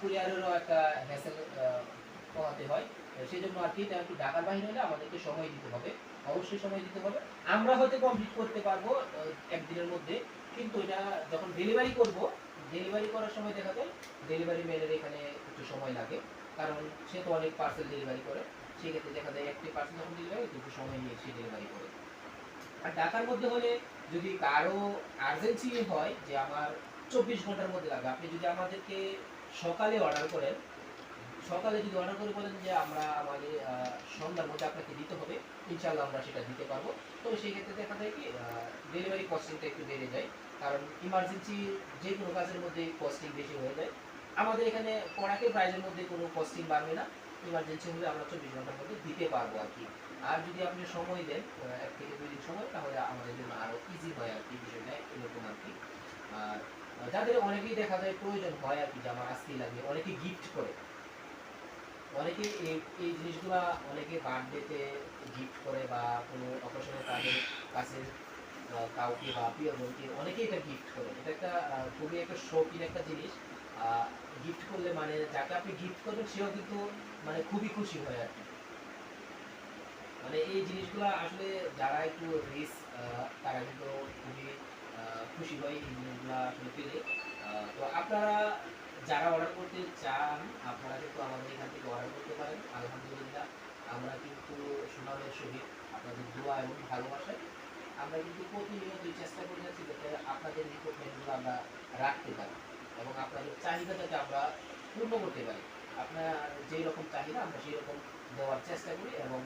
কুরিয়ারেরও একটা হ্যাসেল কমাতে হয়। সেই জন্য আর কি, এটা একটু ঢাকার বাইরে হলে আমাদেরকে সময় দিতে হবে। অবশ্যই সময় দিতে হবে। আমরা হয়তো কমপ্লিট করতে পারব একদিনের মধ্যে। কিন্তু এটা যখন ডেলিভারি করব ডেলিভারি করার সময় দেখা যায় ডেলিভারি ম্যানের এখানে একটু সময় লাগে। কারণ সে তো অনেক পার্সেল ডেলিভারি করে। সেক্ষেত্রে দেখা যায়, একটি পার্সেল যখন ডেলিভারি একটু সময় নিয়ে সে ডেলিভারি করে। আর ঢাকার মধ্যে হলে যদি কারও আর্জেন্সি হয় যে আমার চব্বিশ ঘণ্টার মধ্যে লাগবে, আপনি যদি আমাদেরকে সকালে অর্ডার করেন, সকালে যদি অর্ডার করে বলেন যে আমরা আমাদের সন্ধ্যার মধ্যে আপনাকে দিতে হবে ইনশাল্লাহ আমরা সেটা দিতে পারব। তো সেই ক্ষেত্রে দেখা যায় কি ডেলিভারি কস্টিংটা একটু বেড়ে যায়, কারণ ইমার্জেন্সি যে কোনো কাজের মধ্যে কস্টিং বেশি হয়ে যায়। আমাদের এখানে পড়াকে প্রাইজের মধ্যে কোনো কস্টিং বাড়বে না। ইমার্জেন্সি হলে আমরা চব্বিশ ঘণ্টার মধ্যে দিতে পারব আর কি। আর যদি আপনি সময় দেন এক থেকে দুই দিন সময়, তাহলে আমাদের জন্য আরও ইজি হয় আর কি বিষয়টা, এরকম আর কি। আর যাদের অনেকেই দেখা যায় প্রয়োজন হয় আর কি, যে আমার আজকেই লাগবে, অনেকে গিফট করে। অনেকে এই এই জিনিসগুলা অনেকে বার্থডেতে গিফট করে বা কোনো অকেশনে তাদের কাছে কাউকে বা প্রিয়জনকে অনেকেই এটা গিফট করে। এটা একটা খুবই একটা শৌখিন একটা জিনিস। গিফট করলে মানে যাকে আপনি গিফট করবেন, সেও কিন্তু মানে খুবই খুশি হয় আর কি। মানে এই জিনিসগুলো আসলে যারা একটু রিস্ক তারা কিন্তু খুবই খুশি হয় এই জিনিসগুলো আসলে পেলে। তো আপনারা যারা অর্ডার করতে চান, আপনারা কিন্তু আমাদের এখান থেকে অর্ডার করতে পারেন। আলহামদুলিল্লাহ, আমরা কিন্তু সুনামের সহিত আপনাদের দোয়া এবং ভালোবাসায় আমরা কিন্তু প্রতিনিয়তই চেষ্টা করে যাচ্ছি যাতে আপনাদের রিকোয়ারমেন্টগুলো আমরা রাখতে পারি। আপনাদের চাহিদাটাকে আমরা পূর্ণ করতে পারি, আপনার যেই রকম চাহিদা, আমরা সেই রকম দেওয়ার চেষ্টা করি এবং